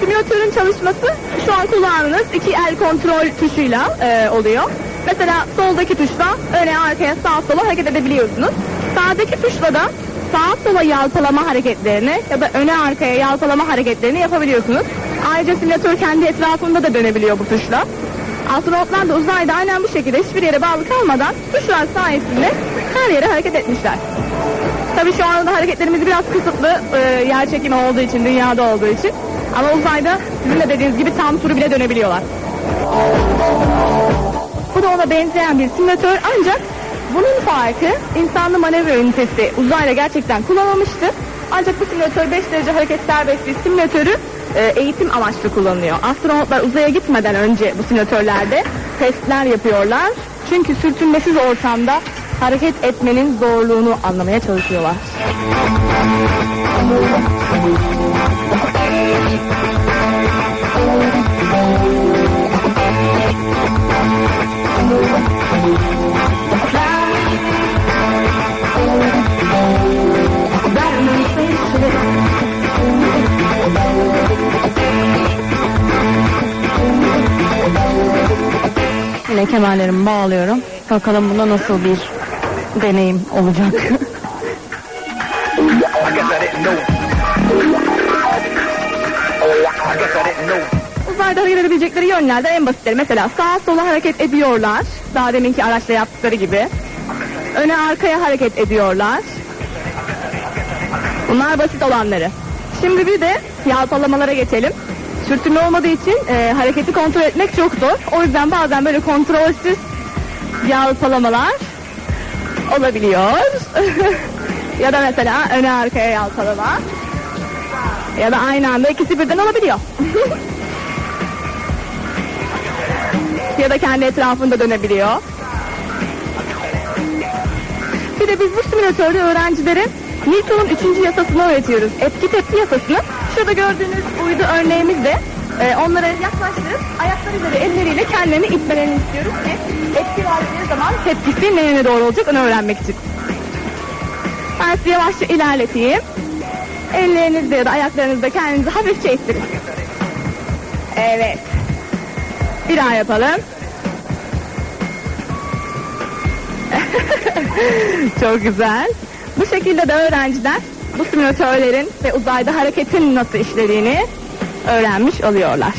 Simülatörün çalışması şu an kullandığınız iki el kontrol tuşuyla e, oluyor. Mesela soldaki tuşla öne arkaya sağa sola hareket edebiliyorsunuz. Sağdaki tuşla da sağa sola yalpalama hareketlerini ya da öne arkaya yalpalama hareketlerini yapabiliyorsunuz. Ayrıca simülatör kendi etrafında da dönebiliyor bu tuşla. Astronotlar da uzayda aynen bu şekilde hiçbir yere bağlı kalmadan tuşlar sayesinde her yere hareket etmişler. Tabii şu anda hareketlerimiz biraz kısıtlı e, yer çekimi olduğu için, dünyada olduğu için. Ama uzayda sizin de dediğiniz gibi tam turu bile dönebiliyorlar. Bu da ona benzeyen bir simülatör ancak bunun farkı insanlı manevra ünitesi uzayda gerçekten kullanılmıştı. Ancak bu simülatör 5 derece hareket serbestliği simülatörü e, eğitim amaçlı kullanılıyor. Astronotlar uzaya gitmeden önce bu simülatörlerde testler yapıyorlar. Çünkü sürtünmesiz ortamda hareket etmenin zorluğunu anlamaya çalışıyorlar. Yine kemerlerimi bağlıyorum. Bakalım bunda nasıl bir deneyim olacak. Uzayda hareket edebilecekleri yönlerden en basitleri. Mesela sağa sola hareket ediyorlar. Daha deminki araçla yaptıkları gibi. Öne arkaya hareket ediyorlar. Bunlar basit olanları. Şimdi bir de yalpalamalara geçelim. Sürtünme olmadığı için e, hareketi kontrol etmek çok zor. O yüzden bazen böyle kontrolsüz yalpalamalar olabiliyor. ya da mesela öne arkaya yalpalama. Ya da aynı anda ikisi birden olabiliyor. ya da kendi etrafında dönebiliyor. Bir de biz bu simülatörde öğrencilere Newton'un üçüncü yasasını öğretiyoruz. Etki tepki yasasını. Şurada gördüğünüz uydu örneğimizde e, onlara yaklaştırıp ayakları üzeri elleriyle kendilerini itmelerini istiyoruz. Ve etki verdiği zaman tepkisi nereye doğru olacak onu öğrenmek için. Ben size yavaşça ilerleteyim. Ellerinizde ya da ayaklarınızda kendinizi hafifçe ittirin. Evet. Bir daha yapalım. Çok güzel. Bu şekilde de öğrenciler bu simülatörlerin ve uzayda hareketin nasıl işlediğini öğrenmiş oluyorlar.